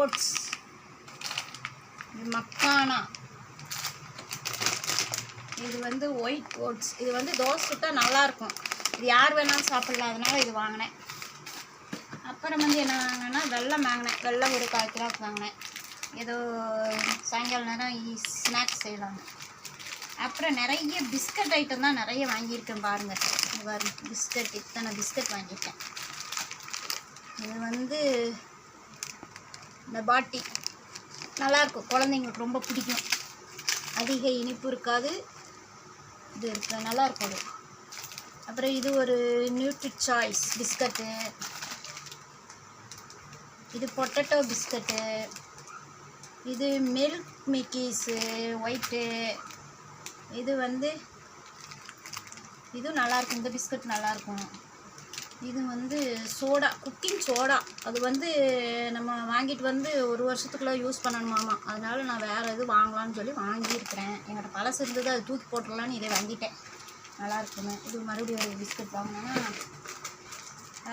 Oats இது மக்கானா. இது வந்து ஒயிட் ஓட்ஸ். இது வந்து தோசை சுட்டால் நல்லாயிருக்கும் இது யார் வேணாலும் சாப்பிட்லாம். அதனால் இது வாங்கினேன். அப்புறம் வந்து என்ன வாங்கினேன்னா வெள்ளம் வாங்கினேன். வெள்ளம் ஒரு கால் கிலோக்கு வாங்கினேன். ஏதோ சாயங்கால நேரம் ஸ்நாக்ஸ் செய்யலாம் அப்புறம் நிறைய பிஸ்கட் ஐட்டம் தான் நிறைய வாங்கியிருக்கேன் பாருங்கள் இது பாருங்க பிஸ்கட். இத்தனை பிஸ்கட் வாங்கியிருக்கேன். இது வந்து இந்த பாட்டி. நல்லாயிருக்கும் குழந்தைங்களுக்கு ரொம்ப பிடிக்கும். அதிக இனிப்பு இருக்காது. இது இருக்கு. நல்லாயிருக்கும் அது. அப்புறம் இது ஒரு நியூட்ரி சாய்ஸ் பிஸ்கட்டு. இது பொட்டேட்டோ பிஸ்கட்டு. இது மில்க் மிக்கீஸு ஒயிட்டு இது வந்து இதுவும் நல்லாயிருக்கும் இந்த பிஸ்கட் நல்லாயிருக்கும் இது வந்து சோடா குக்கிங் சோடா. அது வந்து நம்ம வாங்கிட்டு வந்து ஒரு வருஷத்துக்குள்ளே யூஸ் பண்ணணுமாமா அதனால நான் வேறு இது வாங்கலாம்னு சொல்லி வாங்கியிருக்கிறேன். என்கிட்ட பழசு இருந்தது அது தூக்கி போட்டுடலான்னு இதை வாங்கிட்டேன். நல்லா இருக்குன்னு இது மறுபடியும் ஒரு பிஸ்கட் வாங்கினேன்னா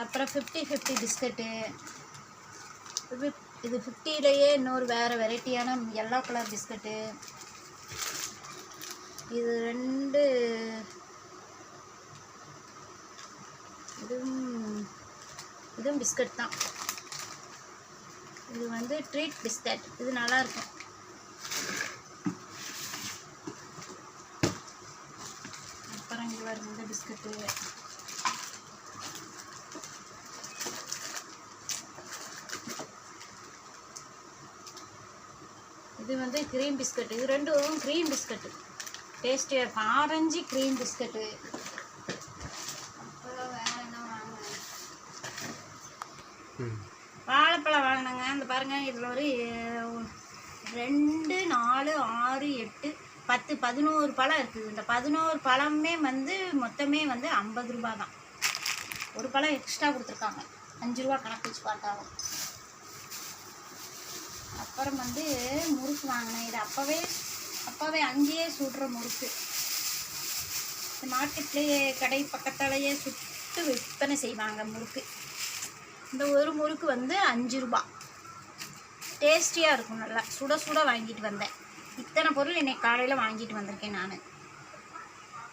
அப்புறம் ஃபிஃப்டி ஃபிஃப்டி பிஸ்கட்டு. இது இது ஃபிஃப்டிலேயே இன்னொரு வேறு வெரைட்டியான எல்லோ கலர் பிஸ்கட்டு. இது ரெண்டு இதுவும் இதுவும் பிஸ்கட் தான். இது வந்து ட்ரீட் பிஸ்கட் இது நல்லாயிருக்கும். அப்புறம் இங்கே வருது இந்த பிஸ்கட்டு இது வந்து க்ரீம் பிஸ்கட் இது ரெண்டும் க்ரீம் பிஸ்கட்டு டேஸ்டியாக இருக்கும் ஆரஞ்சு க்ரீம் பிஸ்கட்டு அப்புறம் வேறு என்ன வாங்கினேன் வாழைப்பழம் வாங்கினேங்க. இந்த பாருங்க இதில் ஒரு ரெண்டு நாலு ஆறு எட்டு பத்து பதினோரு பழம் இருக்குது. இந்த பதினோரு பழமே வந்து மொத்தமே வந்து ஐம்பது ரூபா தான் ஒரு பழம் எக்ஸ்ட்ரா கொடுத்துருக்காங்க. அஞ்சு ரூபா கணக்கு வச்சு பார்த்தாலும். அப்புறம் வந்து முறுக்கு வாங்கினேன். இது அப்போவே அப்போவே அங்கேயே சுடுற முறுக்கு. இந்த மார்க்கெட்லேயே கடை பக்கத்தாலேயே சுட்டு விற்பனை செய்வாங்க முறுக்கு. இந்த ஒரு முறுக்கு வந்து அஞ்சு ரூபா. டேஸ்டியாக இருக்கும் நல்லா. சுட சுட வாங்கிட்டு வந்தேன். இத்தனை பொருள் இன்னைக்கு காலையில் வாங்கிட்டு வந்திருக்கேன் நான்.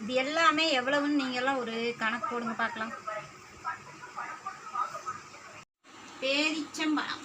இது எல்லாமே எவ்வளவுன்னு நீங்கள்லாம் ஒரு கணக்கு போடுங்க பார்க்கலாம். பேரிச்சம்பழம்.